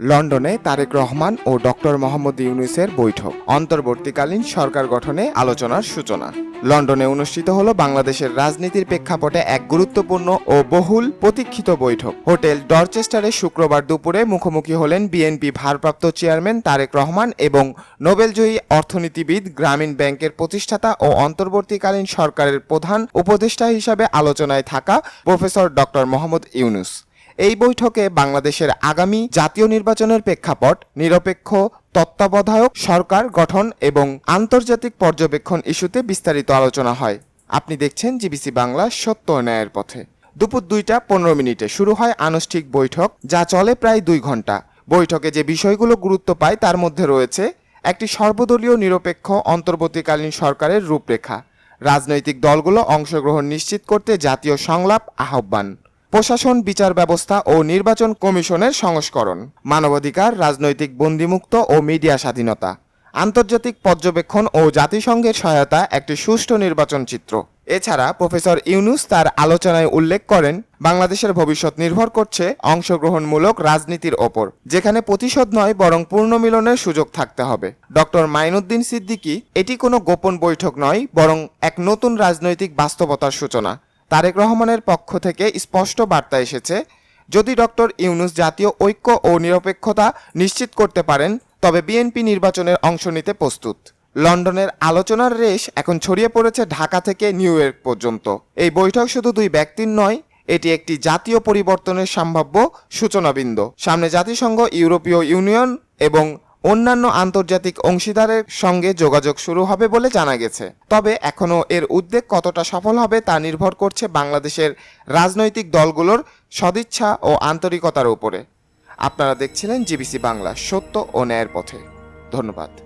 লন্ডনে তারেক রহমান ও ডক্টর মোহাম্মদ ইউনুসের বৈঠক। অন্তর্বর্তীকালীন সরকার গঠনে আলোচনার সূচনা। লন্ডনে অনুষ্ঠিত হল বাংলাদেশের রাজনীতির প্রেক্ষাপটে এক গুরুত্বপূর্ণ ও বহুল প্রতীক্ষিত বৈঠক। হোটেল ডরচেস্টারে শুক্রবার দুপুরে মুখোমুখি হলেন বিএনপি ভারপ্রাপ্ত চেয়ারম্যান তারেক রহমান এবং নোবেলজয়ী অর্থনীতিবিদ, গ্রামীণ ব্যাংকের প্রতিষ্ঠাতা ও অন্তর্বর্তীকালীন সরকারের প্রধান উপদেষ্টা হিসাবে আলোচনায় থাকা প্রফেসর ডক্টর মোহাম্মদ ইউনুস। এই বৈঠকে বাংলাদেশের আগামী জাতীয় নির্বাচনের প্রেক্ষাপট, নিরপেক্ষ তত্ত্বাবধায়ক সরকার গঠন এবং আন্তর্জাতিক পর্যবেক্ষণ ইস্যুতে বিস্তারিত আলোচনা হয়। আপনি দেখছেন জিবিসি বাংলা সত্য ন্যায়ের পথে। দুপুর দুইটা পনেরো মিনিটে শুরু হয় আনুষ্ঠিক বৈঠক, যা চলে প্রায় দুই ঘণ্টা। বৈঠকে যে বিষয়গুলো গুরুত্ব পায় তার মধ্যে রয়েছে একটি সর্বদলীয় নিরপেক্ষ অন্তর্বর্তীকালীন সরকারের রূপরেখা। রাজনৈতিক দলগুলো অংশগ্রহণ নিশ্চিত করতে জাতীয় সংলাপ আহ্বান। প্রশাসন, বিচার ব্যবস্থা ও নির্বাচন কমিশনের সংস্করণ। মানবাধিকার, রাজনৈতিক বন্দিমুক্ত ও মিডিয়া স্বাধীনতা। আন্তর্জাতিক পর্যবেক্ষণ ও জাতিসংঘের সহায়তা একটি সুষ্ঠু নির্বাচন চিত্র। এছাড়া প্রফেসর ইউনুস তার আলোচনায় উল্লেখ করেন, বাংলাদেশের ভবিষ্যৎ নির্ভর করছে অংশগ্রহণমূলক রাজনীতির ওপর, যেখানে প্রতিশোধ নয় বরং পূর্ণমিলনের সুযোগ থাকতে হবে। ডক্টর মাইনুদ্দিন সিদ্দিকী, এটি কোনো গোপন বৈঠক নয়, বরং এক নতুন রাজনৈতিক বাস্তবতার সূচনা। তারেক রহমানের পক্ষ থেকে স্পষ্ট বার্তা এসেছে, যদি ডক্টর ইউনুস জাতীয় ঐক্য ও নিরপেক্ষতা নিশ্চিত করতে পারেন, তবে বিএনপি নির্বাচনের অংশ নিতে প্রস্তুত। লন্ডনের আলোচনার রেশ এখন ছড়িয়ে পড়েছে ঢাকা থেকে নিউ ইয়র্ক পর্যন্ত। এই বৈঠক শুধু দুই ব্যক্তির নয়, এটি একটি জাতীয় পরিবর্তনের সম্ভাব্য সূচনাবিন্দু। সামনে জাতিসংঘ, ইউরোপীয় ইউনিয়ন এবং অন্যান্য আন্তর্জাতিক অংশীদারের সঙ্গে যোগাযোগ শুরু হবে বলে জানা গেছে। তবে এখনও এর উদ্যোগ কতটা সফল হবে তা নির্ভর করছে বাংলাদেশের রাজনৈতিক দলগুলোর সদিচ্ছা ও আন্তরিকতার উপরে। আপনারা দেখছিলেন জিবিসি বাংলা সত্য ও ন্যায়ের পথে। ধন্যবাদ।